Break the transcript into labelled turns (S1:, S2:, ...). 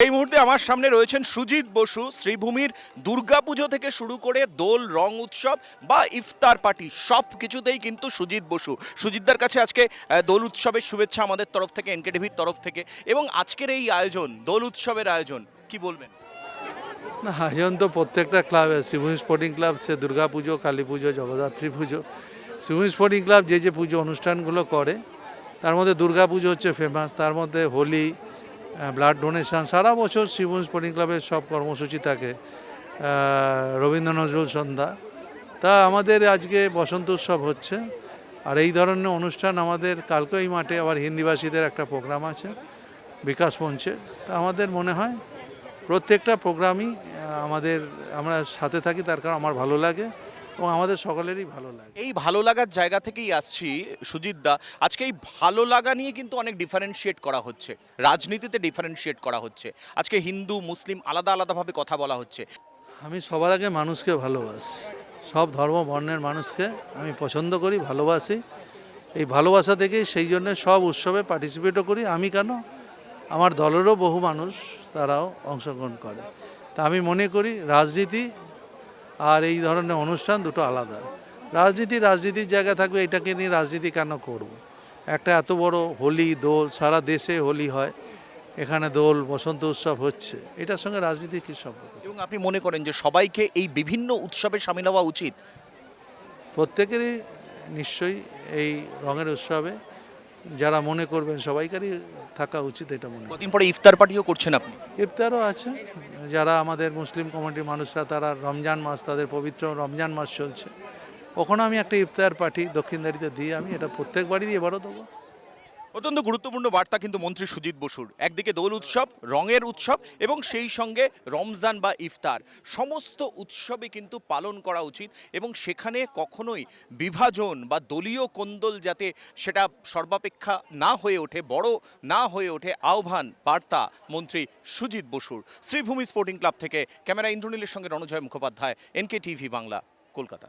S1: এই মুহূর্তে আমার সামনে রয়েছেন সুজিত বসু, শ্রীভূমির দুর্গাপুজো থেকে শুরু করে দোল, রং উৎসব বা ইফতার পার্টি সব কিছুতেই কিন্তু সুজিত বসু। সুজিতদার কাছে আজকে দোল উৎসবের শুভেচ্ছা আমাদের তরফ থেকে, এনকেটিভির তরফ থেকে এবং আজকের এই আয়োজন, দোল উৎসবের আয়োজন, কি বলবেন?
S2: না, আয়োজন তো প্রত্যেকটা ক্লাবে শিবভূমি স্পোর্টিং ক্লাব সে দুর্গা পুজো কালী পুজো, জগদ্ধাত্রী পুজো। শ্রীভূমি স্পোর্টিং ক্লাব যে যে পুজো অনুষ্ঠানগুলো করে, তার মধ্যে দুর্গা পুজো হচ্ছে ফেমাস তার মধ্যে হোলি ব্লাড ডোনেশন সারা বছর শিবভূমি স্পোর্টিং ক্লাবের সব কর্মসূচি থাকে। রবীন্দ্র নজরুল সন্ধ্যা। তা আমাদের আজকে বসন্ত উৎসব হচ্ছে। আর এই ধরনের অনুষ্ঠান আমাদের কালকে এই মাঠে আবার হিন্দিভাষীদের একটা প্রোগ্রাম আছে, বিকাশ মঞ্চে। তা আমাদের মনে হয় প্রত্যেকটা প্রোগ্রামই আমাদের, আমরা সাথে থাকি, তার কারণ আমার ভালো লাগে। এবং আমাদের সকলেরই ভালো লাগে।
S1: এই ভালো লাগার জায়গা থেকেই আসছি সুজিত দা। আজকে এই ভালো লাগা নিয়ে কিন্তু অনেক ডিফারেন্সিয়েট করা হচ্ছে। রাজনীতিতে ডিফারেন্সিয়েট করা হচ্ছে। আজকে হিন্দু মুসলিম আলাদা আলাদাভাবে কথা বলা হচ্ছে।
S2: আমি সবার আগে মানুষকে ভালোবাসি। সব ধর্ম বর্ণের মানুষকে আমি পছন্দ করি ভালোবাসি। এই ভালোবাসা থেকেই সেই জন্য সব উৎসবে পার্টিসিপেটও করি। আমি কেন? আমার দলেরও বহু মানুষ তারাও অংশগ্রহণ করে। তা আমি মনে করি রাজনীতি আর এই ধরনের অনুষ্ঠান দুটো আলাদা। রাজনীতি রাজনীতির জায়গা থাকবে এটাকে নিয়ে রাজনীতি কেন করব। একটা এত বড় হোলি দোল সারা দেশে হোলি হয় এখানে দোল বসন্ত উৎসব হচ্ছে এটার সঙ্গে রাজনীতি কী সম্পর্ক?
S1: এবং আপনি মনে করেন যে সবাইকে এই বিভিন্ন উৎসবে সামিল হওয়া উচিত?
S2: প্রত্যেকেরই নিশ্চয়ই এই রঙের উৎসবে যারা মনে করবেন সবাইকারই থাকা উচিত এটা মনে।
S1: কদিন পরে ইফতার পার্টিও করছেন আপনি?
S2: ইফতারও আছে। যারা আমাদের মুসলিম কমিউনিটির মানুষরা তারা রমজান মাস তাদের পবিত্র রমজান মাস চলছে। ওখানে আমি একটা ইফতার পার্টি দক্ষিণদারিতে দিয়ে আমি এটা প্রত্যেক বাড়ি দিয়ে এবারও দেবো।
S1: অত্যন্ত গুরুত্বপূর্ণ বার্তা কিন্তু মন্ত্রী সুজিত বসুর। একদিকে দোল উৎসব, রঙের উৎসব এবং সেই সঙ্গে রমজান বা ইফতার। সমস্ত উৎসবে কিন্তু পালন করা উচিত এবং সেখানে কখনোই বিভাজন বা দলীয় কোন্দল যাতে সেটা সর্বাপেক্ষা না হয়ে ওঠে, বড় না হয়ে ওঠে, আহ্বান, বার্তা মন্ত্রী সুজিত বসুর। শ্রীভূমি স্পোর্টিং ক্লাব থেকে ক্যামেরা ইন্দ্রনীলের সঙ্গে রণজয় মুখোপাধ্যায় এনকে টিভি বাংলা, কলকাতা।